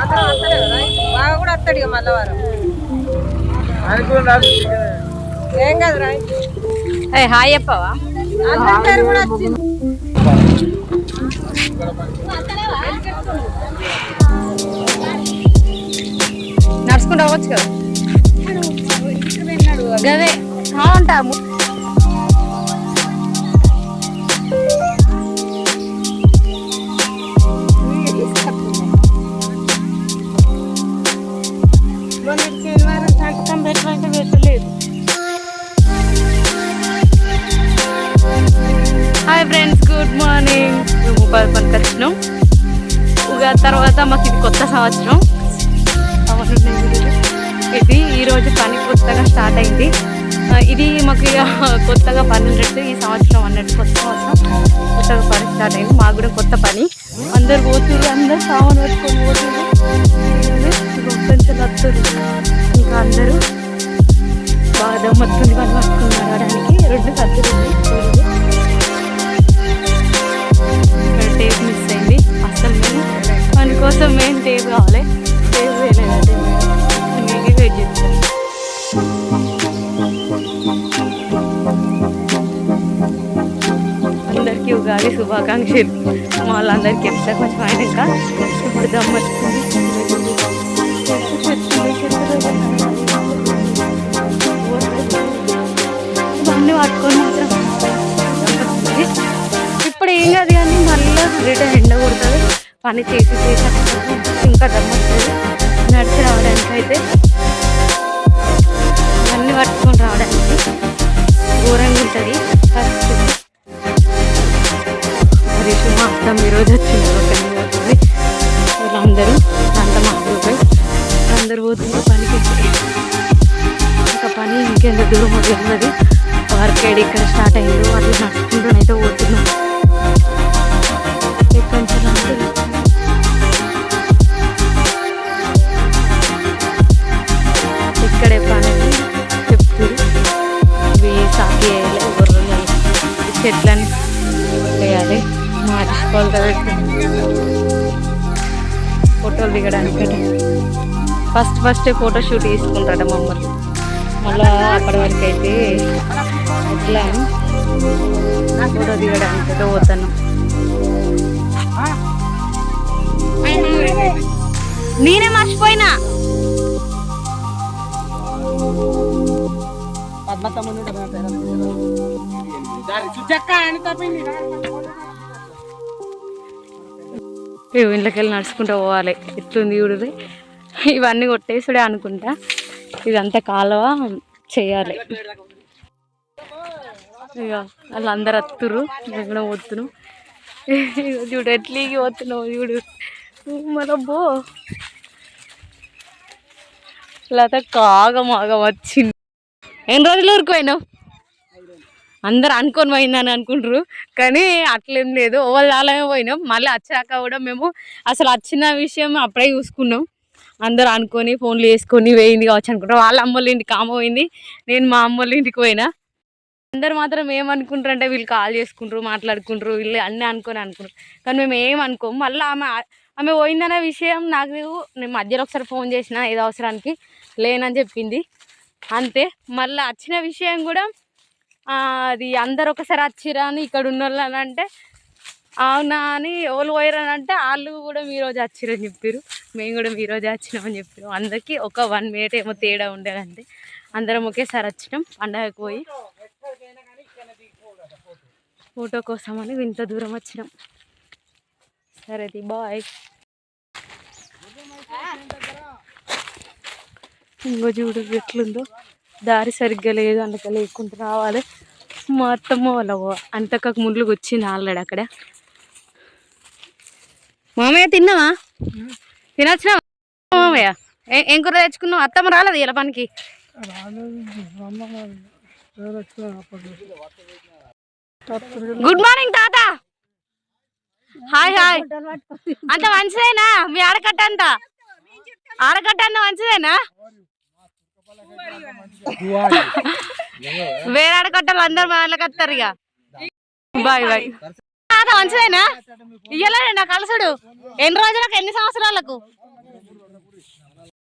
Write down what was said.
అందరం వస్తలే కదా బాగా కూడా వస్తాడు ఇక వారం ఏం కాదు ఏ హాయ్ చెప్పవా? అందరి పేరు కూడా వచ్చింది నడుచుకుంటూ అవ్వచ్చు కదా? గదే ఉంటాము మొన్నటి శనివారం సంతకం పెట్టమంటే పెట్టలేదు హాయ్ ఫ్రెండ్స్ గుడ్ మార్నింగ్ మేము ఉపాధి పనికి వచ్చినాం ఉగాది తర్వాత మాకు ఇది కొత్త సంవత్సరం. ఇది ఈరోజు పని కొత్తగా స్టార్ట్ అయింది. ఇది మాకు ఇక కొత్తగా పని ఉన్నట్టు ఈ సంవత్సరం అన్నట్టు కొత్త సంవత్సరం. కొత్తగా పని స్టార్ట్ అయింది. మాకు కూడా కొత్త పని. అందరు పోతున్నారు అందరు సామాన్ పట్టుకొని పోతున్నారు కొంచెం వస్తారు ఇంకా అందరూ బాగా మొత్తం పని పట్టుకుని నడవడానికి రెండు సత్తులు ఉన్నాయి. ఇక్కడ టేప్ మిస్ అయింది. అసలు మేము మన కోసం మేము టేప్ కావాలి? టేప్ వేయలేదంటే మీకు వెయిట్ చేస్తాం అందరికీ ఉగాది శుభాకాంక్షలు. మా వాళ్ళందరికీ చెప్తా కొంచెం ఆయన ఇంకా ఇప్పుడు దమ్మొచ్చింది పని చేసి చేసి ఇంకా దమ్మొస్తుంది నడిచి రావడానికి అయితే అన్ని పట్టుకొని రావడానికి ఘోరంగా ఉంటుంది. పరిస్థితి మరి మా ఈరోజు వచ్చింది. ఒక వీళ్ళందరూ అంత మాట్లాడుతాయి అందరూ పోతున్నారు పనికి ఇంకా పని ఇంకెంత దూరం ఉన్నది వర్క్ ఇక్కడ స్టార్ట్ అయింది అట్లా నడుచుకుంటూనైతే పోతున్నాం చెట్లని వేయాలి. మార్చుకోవాలి కదా. ఫోటోలు దిగడానికి ఫస్ట్ ఫస్ట్ ఫోటో షూట్ తీసుకుంటాడ మమ్మల్ని మళ్ళా అక్కడి వరకు అయితే ఎట్లా? ఫోటో దిగడానికి అయితే పోతాను. నేనే మర్చిపో ఇళ్ళకెళ్ళి నడుచుకుంటూ పోవాలి. ఎట్లుంది చూడదు ఇవన్నీ కొట్టేసుడే అనుకుంటా. ఇదంతా కాలువ చేయాలి. ఇక వాళ్ళందరూ అత్తురు ఎక్కడ కూడా చూడు ఎట్లీకి పోతున్నావు చూడు. మరబ్బో లత కాగం వచ్చింది. ఎన్ని రోజులు ఊరుకుపోయినావు అందరు అనుకొని పోయిందని అనుకుంటారు. కానీ అట్లేం లేదు. ఓవర్ ఆలయం పోయినాం. మళ్ళీ వచ్చాక కూడా మేము అసలు వచ్చిన విషయం అప్పుడే చూసుకున్నాం. అందరూ అనుకొని ఫోన్లు వేసుకొని వేయింది కావచ్చు అనుకుంటారు వాళ్ళ అమ్మోళ్ళ ఇంటికి ఆమె పోయింది. నేను మా అమ్మోళ్ళ ఇంటికి పోయినా. అందరు మాత్రం ఏమనుకుంటారు అంటే వీళ్ళు కాల్ చేసుకుంటారు మాట్లాడుకుంటారు. వీళ్ళు అన్నీ అనుకొని అనుకుంటారు. కానీ మేము ఏం అనుకోం మళ్ళీ ఆమె ఆమె పోయిందనే విషయం నాకు నేను మధ్యలో ఒకసారి ఫోన్ చేసిన ఏదో అవసరానికి లేనని చెప్పింది. అంతే. మళ్ళీ వచ్చిన విషయం కూడా అది అందరు ఒకసారి వచ్చిరా అని ఇక్కడ ఉన్న వాళ్ళు అని అంటే అవునా అని ఎవరు పోయారు అని అంటే వాళ్ళు కూడా మీ రోజు వచ్చిరని చెప్పారు మేము కూడా మీ రోజు వచ్చినామని చెప్పారు అందరికీ ఒక వన్ మినిట్ ఏమో తేడా ఉండేదంటే అందరం ఒకేసారి వచ్చినాం పండగకి పోయి. ఫోటో కోసం అని ఇంత దూరం వచ్చినాం. సరేది బాయ్. ఇంకో చూడు ఎట్లుందో. దారి సరిగ్గా లేదు అందుకే లేకుండా రావాలి. మా అత్తమ్మ వాళ్ళ అంతకకు ముళ్ళు వచ్చింది ఆల్రెడీ అక్కడ. మామయ్య తిన్నావా? తినొచ్చినా? మామయ్య ఏం కూర తెచ్చుకున్నావు? అత్తమ్మ రాలేదు ఇలా పనికి? గుడ్ మార్నింగ్ తాత. Hi hi. అంత మంచిదేనా? మీ ఆడకట్ట అంత? ఆడకట్ట అంత మంచిదేనా? వేరే ఆడకట్టలు అందరు మా వాళ్ళకి వస్తారు ఇక. Bye bye. మంచిదేనా? ఇయ్యలే నా కలసుడు. ఎన్ని రోజులకు ఎన్ని సంవత్సరాలకు?